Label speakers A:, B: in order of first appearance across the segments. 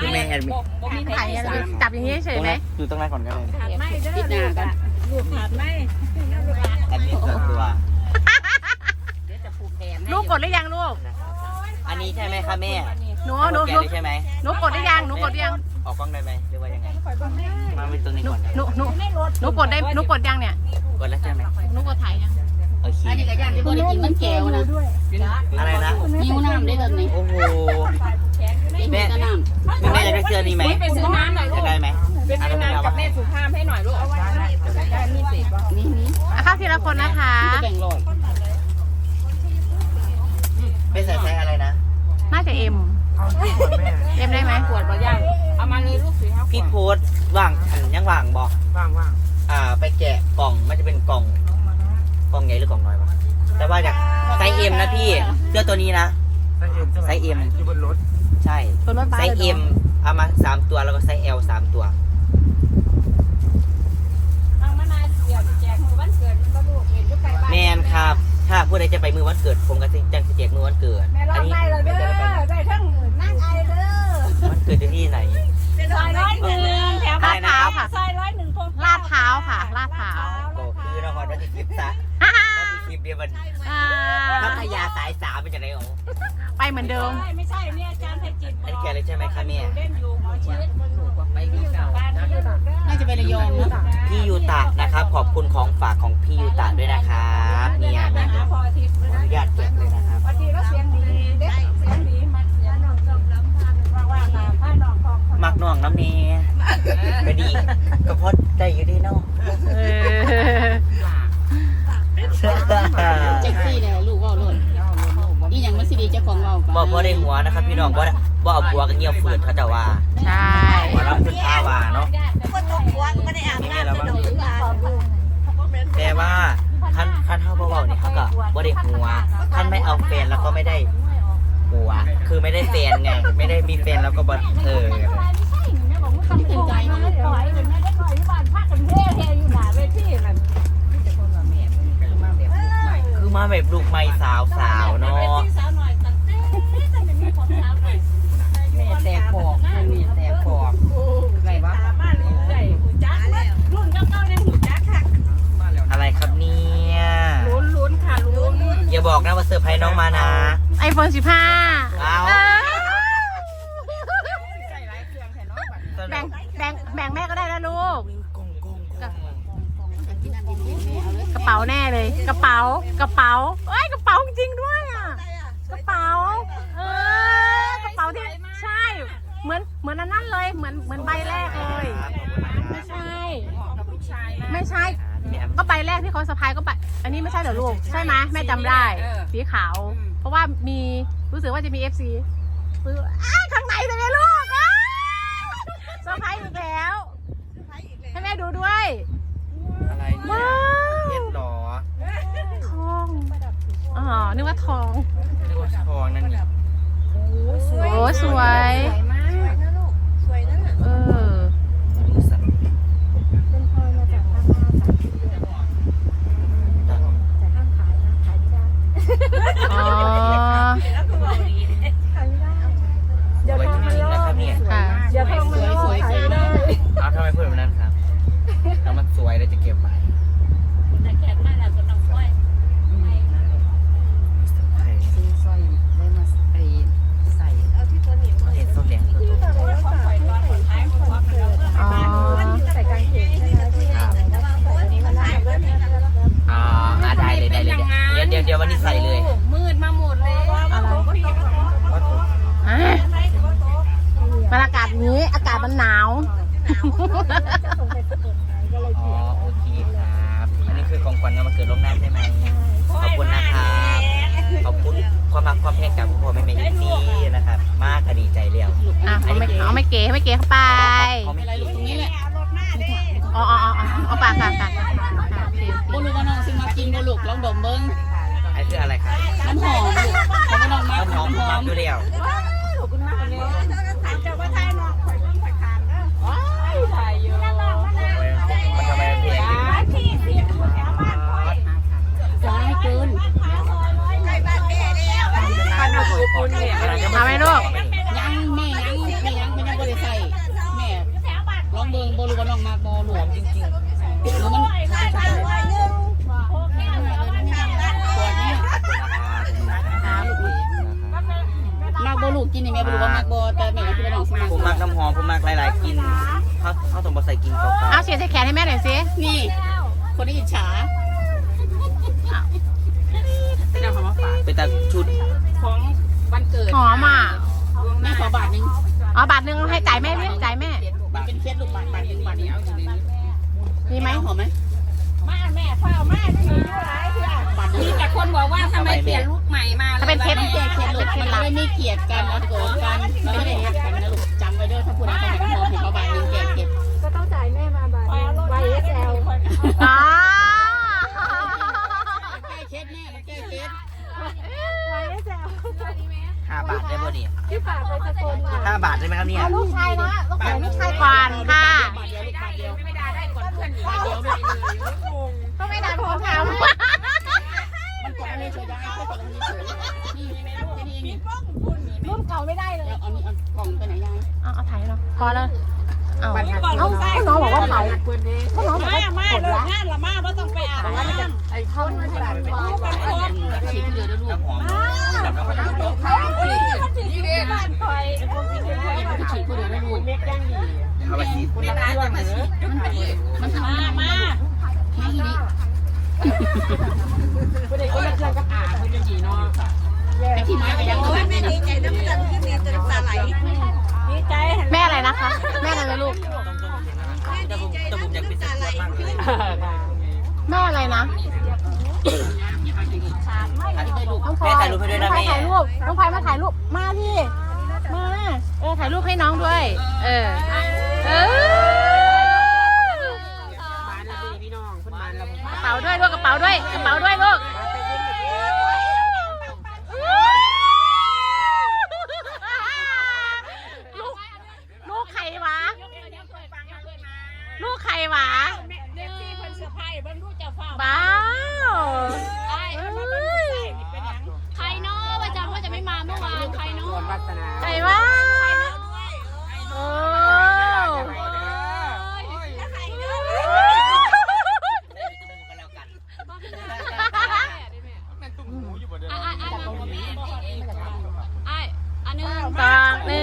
A: คุณแม่แอดมิน
B: บ่มีถ่ายอะไรจับอย่างนี้เฉยไหม
A: อยู่ตรงนั้นก่อนก็ได้
C: ไม่เด้อลูกอะลูกขาดไม่
A: แอดมินส่วนตัว
C: เดี๋ยวจะผูกแขน
B: ลูกกดหรือยังลูก
A: อันนี้ใช่ไหมคะแม่
B: หนูหนู
A: แก
B: หนู
A: ได้ใช่ไหม
B: หนูกดหรือยังหนูกดหรือยัง
A: ออกกล้องได้ไหมหรือว่ายังไงมาเป็นตรงนี้
B: หนู
A: ก่อน
B: หนูหนูหนูกดได้หนูกดยังเนี่ย
A: กดแล้วใช่ไหม
B: หนูกดถ่ายยัง
A: โอเค
C: อันนี้ก็ย่างที่บ่ได้กินมันแก้วนะ
A: อะไรนะ
C: หิวน้ำได้แบบนี้
A: โอ้โห
C: แม่น้ำ
A: คุณแม่อยากได้เสื้อนี้ไหม
D: ไปซื้อน้ำหน่อยลู
A: จะ
D: ก
A: ได้ไหม
D: ไปซื้อน้ำกับแม่สุภาพให้หน่อยลูกเอาไว้ได้มีสิบ
C: นี่นี่
B: อะเข้าทีละคนนะคะ
C: จะแบ่งร้อย
A: ไม่ใส่ไซส์อะไรนะ
B: น่าจะเอ็มเอ็มได้ไหม
D: ขวดบะย่างเอามาเลยลูกสีห้าข
A: พี่
D: วด
A: โพสต์ว่างอันยังว่างบอก
E: ว่างว่าง
A: อ่า ไปแกะกล่องมันจะเป็นกล่อง กล่องใหญ่หรือกล่องน้อยวะแต่ว่าอยากไซส์เอ็มนะพี่ เสื้อตัวนี้นะ
E: ไซส์เอ็ม
A: ไซส์ M
E: อยู่บนรถ
A: ใช่
B: ตัวรถบัส
A: ไซส์เอ็มเอามาสามตัวแล้วก็ไซส์เอลสามตัว
D: ทางมานายเดี๋ยวแจกมือวันเกิดมันก็ลูกเห็นอยู่ไกลบ้าน
A: แมนครับ ถ้าผู้ใดจะไปมือวันเกิดผมก็จะจังสิแจกมือวันเกิด
D: แม่ร้องไห้เลยเด้อได้ทั้งนั่งไอเด้อ
A: วันเกิดอยู่ที่ไหน
D: ซอยร้อยหนึ่งแถว
B: ลาดพร้าวค่ะ
D: ซอยร้อยหนึ่งคง
B: ลาดพร้าวค่ะลาดพร้าว
A: ก็คือนครวัดคลิปซะวัดคลิปเดียวมัน
B: อ่า
A: พัทยาสายสามเป็นจากไหนอ๋อ
B: ไปเหมือนเดิม
D: ไม่ใช่เนี่ยอาจารย์ไทยจิต
A: อันนี้แกเลยใช่ไหมคะแม่
D: เล่นอยู่หมอชิด
C: ไปดีเก่า
D: บ้านนี้ลูกเด้อ
C: น่าจะไประยองนะ
A: พี่ยูตะนะครับ ขอบคุณของฝากของพี่ยูตะด้วยนะครับเนี่ย เอาหัวกันเงี่ยวฝืดเขาจะว่า
B: ใช่
A: หัวเราเป็นอาวาเนาะ
C: คนตกหัวก็ได้อาบน้ำเลย
A: แต่ว่าท่านท่านเท่าเบาๆนี่เขาก็บ่ได้หัวท่านไม่เอาแฟนแล้วก็ไม่ได้หัว คือไม่ได้แฟนไง ไม่ได้มีแฟนแล้วก็บ่เออ
C: ต้องเต็มใจนะ
A: คือมาแบบลูกใหม่สาวสาวๆเนาะ บอกนะว่าเซอร์ไพรส์น้องมานะ
B: ไอโฟนสิบห้า
A: เอา
B: แบ่งแบ่งแบ่งแม่ก็ได้นะลูก กระเป๋าแน่เลย กระเป๋ากระเป๋าเอ้ยกระเป๋าจริงๆด้วยอะกระเป๋า เออกระเป๋าที่ใช่ เหมือนเหมือนอันนั้นเลยเหมือนเหมือนใบแรกเลย ไม่ใช่ ไม่ใช่ ก็ใบแรกที่เขาสะพายก็ใบอันนี้ไม่ใช่เหรอลูก ใช่ไหมแม่จำได้สีขาว เพราะว่ามีรู้สึกว่าจะมี FC ซื้ออ้ายข้างในเลยนะลูกอ้ายสะพายอีกแล้วให้แม่ดูด้วย
A: อะไรเนี่ย
B: ว้าว
A: เพชรหรอ
B: ทองอ๋อนึกว่าทอง
A: เรียกว่าทองนั่นนี่
B: โอ้สวย เอา
A: ไม่เก๋ไม่เก๋เข้าไปเขา
C: ไม่
A: ไม่
C: ไรลูกตรงนี้แหละ
B: อ๋ออ๋ออ๋อเอาปากปากปากโอเค
C: โบลูกว่าน้องซื้อมากินโบลูกลองดมเบิ้ง
A: อันคืออะไรครับ
C: น้ำหอมลูกเขาไม่น้องมา
A: น้ำหอม
C: น้ำหอ
A: มามกอยู่แล้ว
D: ถ่ายอยู่
A: มันทำไมมันเพียงอย่างนี้
C: ซ้ายเกิน
D: ขนมกุคุณเนี่ย
B: เอาไหมลูก
C: ยังแม่ องเบิ่ง
D: บ่รู้ว
C: ่าน้องมากบ่หลวมจริง
A: ๆ
D: แล้วมันมาก
C: บ่ลูกกินนี่แม่บ่รู้ว่ามากบ่แต่แม่ก็คิดว่าน้องสิมาก
A: ผมมักน้ำหอมผมมักหลายๆกินเขาเขาต้องบอใส่กินเก่า
B: เอาเสียใส่แขนให้แม่หน่อยสิ
C: นี่ คนนี้อิจฉาเป็นเอาของมาฝาก
A: ๆปแต่ชุด
C: ของวันเกิด
B: หอมอะ
C: แม่ขอบาทหนึง
B: อ๋อบาทหนึ่งให้จ่ายแม่เรียกจ่ายแม่
C: เป็นเคสลูกบาทบาทหนึงบาทนี้เอาอยู่ในนี้
B: มีไหม
C: หอมไหม
D: มาแม่เฝ้ามาที่อยู่หลายเถื่อบา
C: ทหนึง
E: มีแต่คนบอกว่าทำไมเปลี่ยนลูกใหม่มาเลย
B: ถ้าเป็นเคส
C: ไม่แก่เคสลูกมันไม่มีเกียรติกันนะโกรธกันมันไม่ได้หักกันนะลูกจำไว้เด้อถ้าพูดอะไรกัน
B: เลย
C: แล้วเอานี่เอากล่องไปไหนยาย
B: เอาเอาถ่ายให้เราพอแล้วเอาเอาก็น้องบอกว่าถ่ายก็น้องบอกว่า
D: มา
B: กด
D: เลิ
B: ละ
D: กงานละมาว่าต้องไปอาบน้ำ
C: ไอ้ข้าวมันกระดาษไปฉีดเหลือแล้วลูก
A: น้ำหอมกับน้ำหอม
D: นี่เด้บ้านคอย
C: มันฉีดเหลือแล้วลูก
A: เอาไปสิ
E: ในร้านจะมาฉีด
C: มันทำ
D: มามา
C: แค่นี้ ไอ้ที่มาไปยัง
D: โอ้ยแม่ดีใจน้ำตาขึ้นเนี่ยจะน้ำตาไหลดีใจ
B: แม่อะไรนะคะ แม่อะไรนะลูก
A: แต่ผมแต่ผมอยากเป็นสักคนมากเลย
B: แม่อะไรนะน้องพลอ
A: แม่
B: ย
A: ถ่ายรูปให้ด้วยนะ
B: น้องพล
A: แม่
B: อยถ่ายรูปน้องพลอยมาถ่ายรูป มาที่ มา เออถ่ายรูปให้น้องด้วย เออเออกระเป๋าด้วยลูกกระเป๋าด้วย กระเป๋าด้วยลูก ลูก ลูกใครวะ ลูกใครวะ
D: เด็กที่เพิ่นเซอร์ไพรส์เบิ่งรู้จะเฝ้า
B: บ้าว
D: ไอ้เอามาเบิ่งใส่นี่เป็นหยัง
E: ใครเนาะประจำว่าจะไม่มาเมื่อวานใครเนาะ
B: ใคร วะโอ้
D: แล้วใครเนาะ
A: ได้ไปจมูกกันแล้วกัน
E: ไอ้ไอ้ไอ้มาผมแม่ไอ้อันหนึ่ง
B: ตางนี่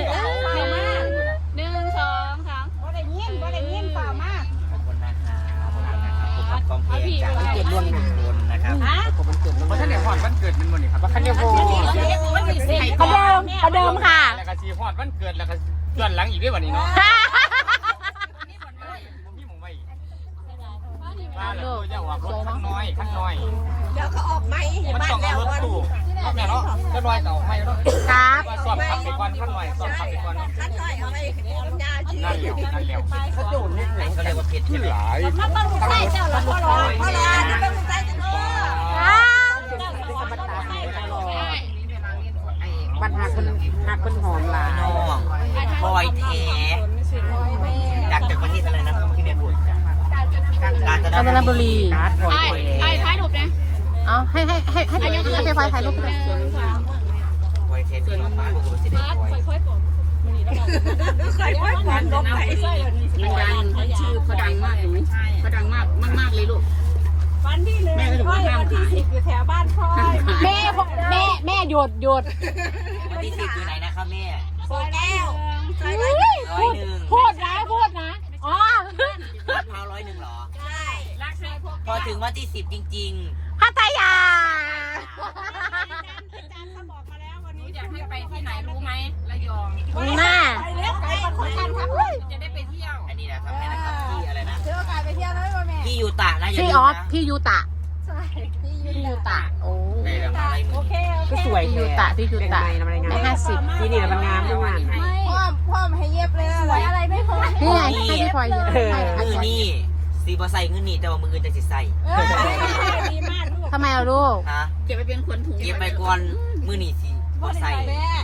E: หนึ่งสองสาม
D: บ่ได้ยินบ่ได้ยินเปล่ามา
A: ขอบคุณนะครับขอบคุณนะครับผมกับกองเพลงจากเจ็ดร่วมห นึ่งคนนะครับ
D: ฮะ
F: เพราะท่านเนี่ยฮอดวันเกิดมันหมดนี่ครับว่าคันเดียวโฮ
D: มันสิเซ็ง
B: ประเดิมประเดิมค่ะ
F: แล้วก็สีฮอดวันเกิดแล้วก็ย้อนหลังอีกด้วยวันนี้เนาะผมมีหมองไว้มาแล้วตัวจะออกรถขั้นน้อยขั้นน้อย
D: เดี๋ยวก็ออกไหมอย่า
F: มัน
D: บ้า
F: ต้อง
D: แล้
F: เอา
D: ว
F: รถ
D: วัน
F: ตู้รถแม่เนาะก็น้อยเก่าไม่เนาะ
B: ครับ
F: ว่าซ่อมขับไปก่อนขั้นน้อยซ่อมขับไปก่อน
D: คันต่อยเอาไปน้ำยาชี
F: นั่นแล้วนั่นแล้วถ้าโดนนิดหนึ่ง
A: ก็เลยว่าเพชรที่หลาย
D: มันต้องใส่เจ้าละพ่อรอพ่อรอนี่ต้องใส่เจ้าเนาะ
C: มันหักคนหักคนหอมหลา
A: น้องพลอยแท้จากจากประเทศอะไรนะครับที่แม่พูดกาญ
B: กาญจนบุรี
E: ไอ้ไอ้ท้ายถูกนะ
B: เอาให้ให้ให้ให้ให้ให้ไฟถ่ายรูปด้วย
A: พลอยแท้ที่เราบ้านดูสิเด็กพลอย
D: ใส่ไว้ควันลบไป
C: มันดังชื่อเขาดังมากเห็นไหมเขาดังมากมากๆเลยลูก
D: วันที่หนึ่งค่อยวันที่สิบอยู่แถวบ้านค่อย
B: แม่แม่แม่หยุดหยุด
A: วันที่สิบอยู่ไหนนะครับแม่
D: ซอยแก้วซอย
B: เฮ้
D: ไว้
B: ยพูดพูดนะพูดนะอ๋อ
A: ลาดพร้าวร้อยหนึ่งเหรอ
D: ใช่
A: พอถึงวันที่สิบจริง
B: พัทยา
D: อาจารย์เขาบอกมาแล้ววันนี้
E: อยากให้ไปที่ไหนรู้ไหมระยอง
B: แม่
D: ไปเล็กไก่คนกันครับ
E: จะได้ไปเที่ยว
A: ๆอันนี้นะทำให้นะครับ ที่อะไรนะ
D: เจอไก่ไปเที่ยวแล้วแม่
A: ที่ยูตะนะอย่า
B: พี่
A: ลื
B: อ
A: ม
B: อฟ
A: นะ
B: พี่ยูตะ
D: ใช่ที่
B: พี่ยูตะโอ้
A: ในรางวัลอะไร
D: โอ
A: มือ
D: เคโอเค
B: พี่ยูตะพี่ยูตะได้ห้าสิบ
C: ที่นี่มันงามด้วย
D: พ่อพ่อมาให้เย็บเลยสวยอะไรไม่พอ
B: นี่ไงให้พี่พลอยเยอะให้ให้
A: มือนี่สีบอใส่เงินนี่แต่ว่ามืออื่นจะสิใส่
D: ดีมากลูก
B: ทำไมอะลูก
A: ฮะ
C: เก็บไปเป็นขนถุง
A: เก็บไปก่อนมือนี่สีบอใส่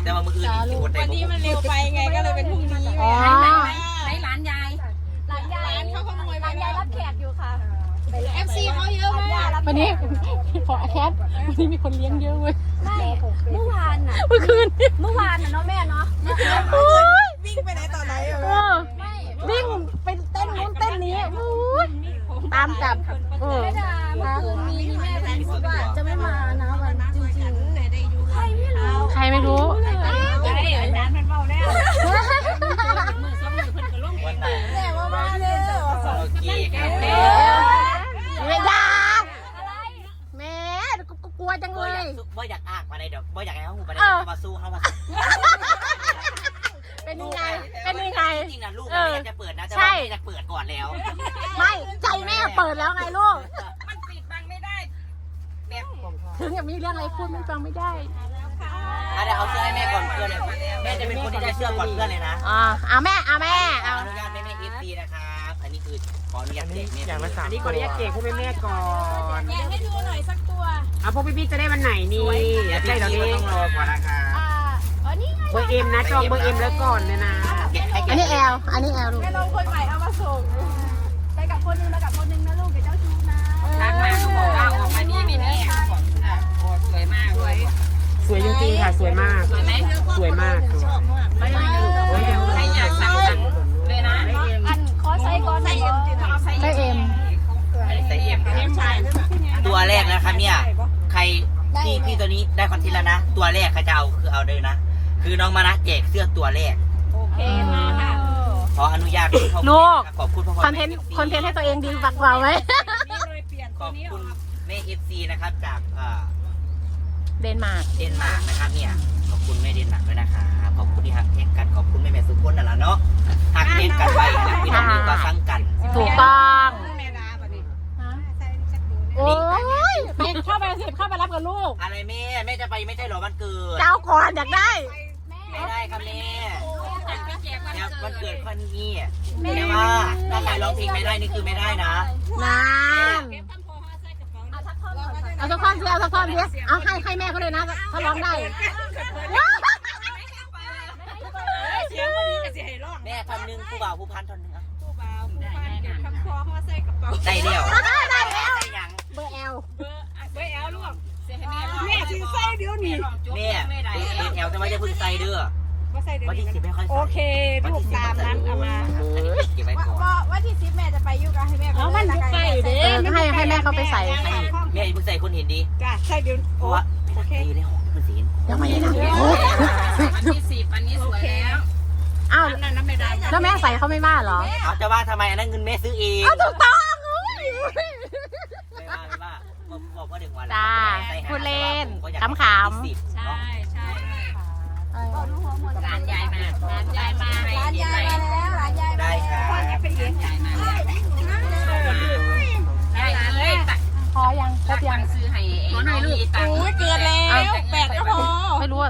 A: แต่ว่ามืออื่นนี่สิบดได้
D: วันนี้มันเร็วไปไงก็เลยเป็นพรุ่งนี้
B: อ๋อ
E: ไห FC เขาเยอะมาก
B: วันนี้ขอแคทวันนี้มีคนเลี้ยงเยอะเว้ย
D: ไม่เมื่อวานน่ะ
B: เมื่อคืน
D: เมื่อวานน่ะเนาะแม่เนาะ
B: โอ้ย
D: วิ่งไปไหนตอนไหนอะ
B: เออวิ่งไปเต้นนู้นเต้นนี้โอ้ยตามจับเออ
D: ไม่ได้เมื่อคืนมีแม่เป็นพูดว่าจะไม่มานะวันจริงๆใครไม่รู้
B: ใครไม่รู้
D: บ่อยากให้เขาหูประเด็นเขามาสู้
B: เขามาเป็นยังไง เป็นยังไง
A: จริงนะลูก
B: แม่
A: จะเปิดนะแต่ว่าแม่เปิดก่อนแล้ว
B: ไม่ใจแม่เปิดแล้วไงลูก
D: มันปิดบังไม่ได้
B: แบบถึงจะมีเรื่องอะไรพูดไม่ฟังไม่ได้
A: อะเดี๋ยวเอาเสื้อให้แม่ก่อนเพื่อนเลยแม่จะเป็นคนที่ได้เสื้อก่อนเพื่อนเลยนะ
B: อ่าเอาแม่เอาแม่เอา
A: อนุญาตแม่แม่เอฟซีนะครับ อันนี้คือ ขออนุญาตเด็กแม่
F: อย่างละสาม
G: อันนี้ขออนุญาตเก็บพวกแม่ๆก่อน
D: แกะให้ดูหน่อยสักตัว
G: เอาพวกพี่ๆจะได้วันไหนนี่
A: เดี๋ยว
G: ใช่
A: พี่
G: ตอนนี้
A: ต้องรอก่อนนะครับ
D: อ่าเออนี่ไง
G: เบอร์เอ็มนะจองเบอร์เอ็มแล้วก่อนเลยนะ
A: แกะให้แกะ
B: อันนี้แอล อันนี้แอลลูก
D: แม่ลงคนใหม่เอามาส่งไปกับคนนึงไปกับคนนึงนะลูกเดี๋ยวเจ้าชู้นะ
C: รักมากเขาบอกว่าออกมาดีไม่แน่ของน่ะโอ้สวยมากเลย
G: สวยจริงๆค่ะสวยมาก
C: สวยไหม
G: สวยมากสวย
A: ตัวแรกนะครับเนี่ย ใครพี่พี่ตัวนี้ได้คอนเทนต์แล้วนะ ตัวแรกใครจะเอาคือเอาเลยนะ คือน้องมานะแจกเสื้อตัวแรก
D: โอเคมาค่ะ
A: ขออนุญาตคุณพ่อ
B: ลูก
A: ขอบคุณพ่อ
B: คอนเทนต์คอนเทนต์ให้ตัวเองดีฝักกว่าไหม
D: นี่เลยเปลี่ยน
A: ข
D: ตัว
A: อบ
D: นี้อ
A: คุ
D: อ
A: ณ
D: ก
A: แม่เอฟซีนะครับจากเอ่อ
B: เดนมาร์ก
A: เดนมาร์กนะครับเนี่ย ขอบคุณแม่เดนมาร์กด้วยนะครับขอบคุณที่หักแท่งกัน ขอบคุณแม่แม่สุพจน์นั่นแหละเนาะหักแท่งกันไว้นะพี่น้องนี่ก็สั่งกัน
B: ถูกต้อง
D: แม่ดาบัดนี้
B: โอ้ยไปเข้าไปสิเข้าไปรับกับลูก
A: อะไรแม่แม่จะไปไม่ใช่เหรอวันเกิด
B: เจ้าก่อนอยากได้
A: ไม่ได้ครับแม่เนี่ยวันเกิดคนนี้แต่ว่าถ้าใครร้องเพลงไม่ได้นี่คือไม่ได้นะ
B: นานเอาสักท่อนสิเอาสักท่อนสิเอาให้ให้แม่เขาเลยนะถ้าร้องได้
D: เสียงวันนี้ก็สิให้ร้อง
A: แม่ท่อนหนึงผู้บ่าวผู้พันท่อนหนึงอะ
D: ผู้บ่าวผู้พันเก็บคำคอมาใส่กระเป๋า
A: ได้เดียว
B: เบอร์แอล
D: เบอร์เบอร์แอลลูก
C: เสียให้แม่ร้อง
D: แม่สิใส่เดี๋ยวนี้
A: แม่เด็กแอลจะไม่จะพึ่งใส่เด้อ
D: ว่าใส่เดี๋ยว
A: วันที่
D: นี้
A: สิบไม่ค่อยใส่
D: โอเคลูกตามนั้นเอามา
A: อันนี้เก็บไว้ก่อน
D: ว่าว่าที่ซิปแม่จะไปอยู่กับให้แม่
B: เออให้ให้แม่เขาไปใส่
A: ให้แม่อย่าเพิ่งใส่คนเห็นดี
D: จ้ะใส่เดี๋ยว
A: เพ
D: โอ
A: ราะว่าไม่ใส่อยู่ในห้องมันสีเห็น
B: ยังไม่ได้นะ
C: อันที่สิบอันนี้สวยแล้ว
B: อ้าว
D: นั่นน้ำไม่ได้
B: แล้วแม่ใส่เขาไม่ว่าเหรอ
A: เขาจะว่าทำไมอันนั้นเงินแม่ซื้อเอง
B: อ้าวถูกต้อง
A: บอกว่าหนึ่งวัน
B: จ้า
A: ใส่หา
B: พูดเล่น
A: ผมก็อยาก
B: ขำๆ
A: ให้สิบ
C: ใช่
A: เนาะ
C: ใช่ร้านยายมาร้านยายมาให้
D: ร้าน
C: เห็น
D: ยาย
C: ไหม
D: มาแล้วร้านยายมา
A: ได้ครับ
D: พ่อจะไปเห็น
C: ยายมาแล้วได้เลยตัก
B: พอยังคร
C: ตั
B: บ
C: ก
B: ยั
C: ตั
B: ง
C: งซื้อให้ไอ้น้องมีตัง
D: โอ้ยเกินแล้วแปดก็พอ
B: ไม่รู้ว่า